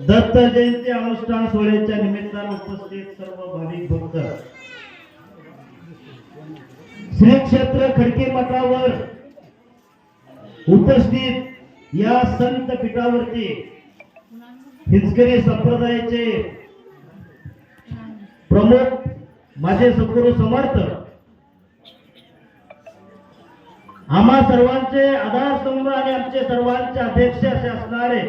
दत्त जयंती अनुष्ठान सोहळ्याच्या निमित्ताने उपस्थित सर्व भाविक भक्त. श्री क्षेत्र खडके मठावर उपस्थित या संत पीठावरती हिचकरी संप्रदायाचे प्रमुख माझे सद्गुरू समर्थ. आम्हा सर्वांचे आधारस्तंभ आणि आमचे सर्वांचे अध्यक्ष असे असणारे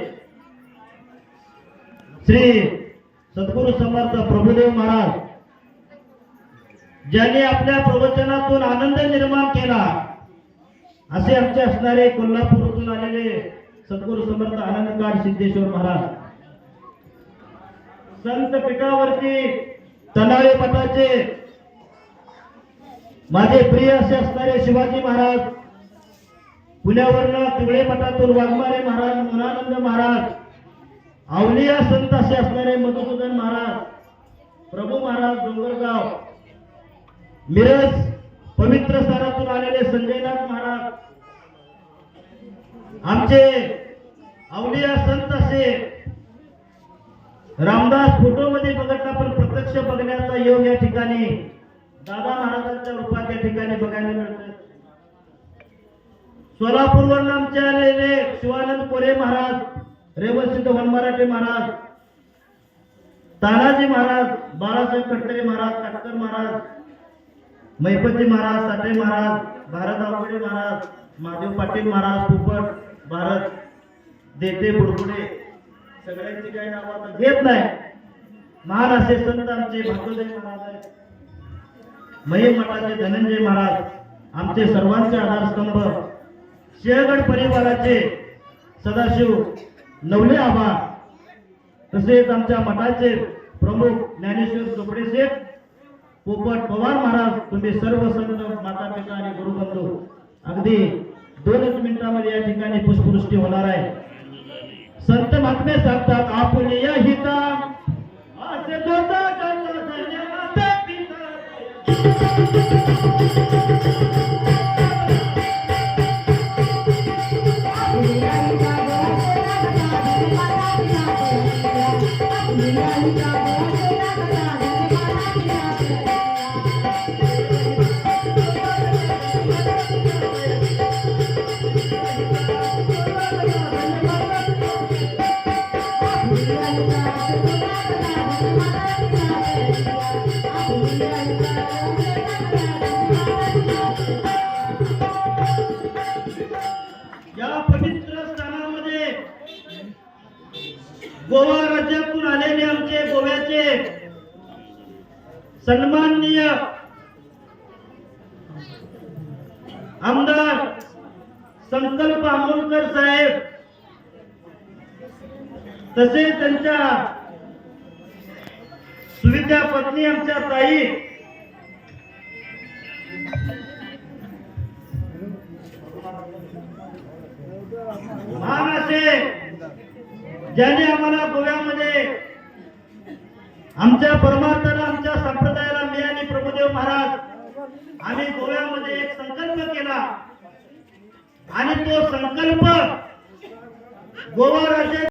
श्री सद्गुरू समर्थ प्रभुदेव महाराज ज्यांनी आपल्या प्रवचनातून आनंद निर्माण केला असे आमचे असणारे कोल्हापूरतून आलेले सद्गुरू समर्थ आनंदकार सिद्धेश्वर महाराज. संत पिठावरती तनाळे पटाचे माझे प्रिय असे असणारे शिवाजी महाराज पुण्यावरनं तिवळे पटातून वाघमारे महाराज मुनानंद महाराज आवलिया संत असे असणारे मधुसूदन महाराज प्रभू महाराज डोंगरगाव मिरज पवित्र स्थानातून आलेले संजयनाथ महाराज आमचे आवलिया संत असे रामदास फोटो मध्ये योग या ठिकाणी दादा महाराजांच्या रूपात या ठिकाणी बघायला मिळतात. सोलापूरवर आमचे आलेले शिवानंद कोरे महाराज रेवणसिद्ध वनमराठे महाराज तानाजी महाराज बाळासाहेब कटकरे महाराज काटकर महाराज मैपती महाराज साठे महाराज भारत आवडे महाराज महादेव पाटील महाराज पोपट भारत देते बुडबुडे सगळ्यांची काही नावं घेत नाही. महान असे संत आमचे भागवदेव महाराज आहेत मठाचे धनंजय महाराज आमचे सर्वांचे आधारस्तंभ सिंहगड परिवाराचे सदाशिव नवले आबा तसेच आमच्या मठाचे प्रमुख ज्ञानेश्वर चोपडे शेठ पोपट पवार महाराज तुम्ही सर्व संत माता पिता आणि गुरुबंधू अगदी दोनच मिनिटांमध्ये या ठिकाणी पुष्पवृष्टी होणार आहे. संत महात्मे सांगतात आपण या हिता असे दोता गोवा राज्यातून आलेले आमचे गोव्याचे सन्माननीय आमदार संकल्प आमोलकर साहेब तसेच त्यांच्या सुविद्या पत्नी आमच्या ताई महान ज्याने आम्हाला गोव्यामध्ये आमच्या परमार्थाला आमच्या संप्रदायाला मी आणि प्रभुदेव महाराज आम्ही गोव्यामध्ये एक संकल्प केला. आणि तो संकल्प गोवा राज्यात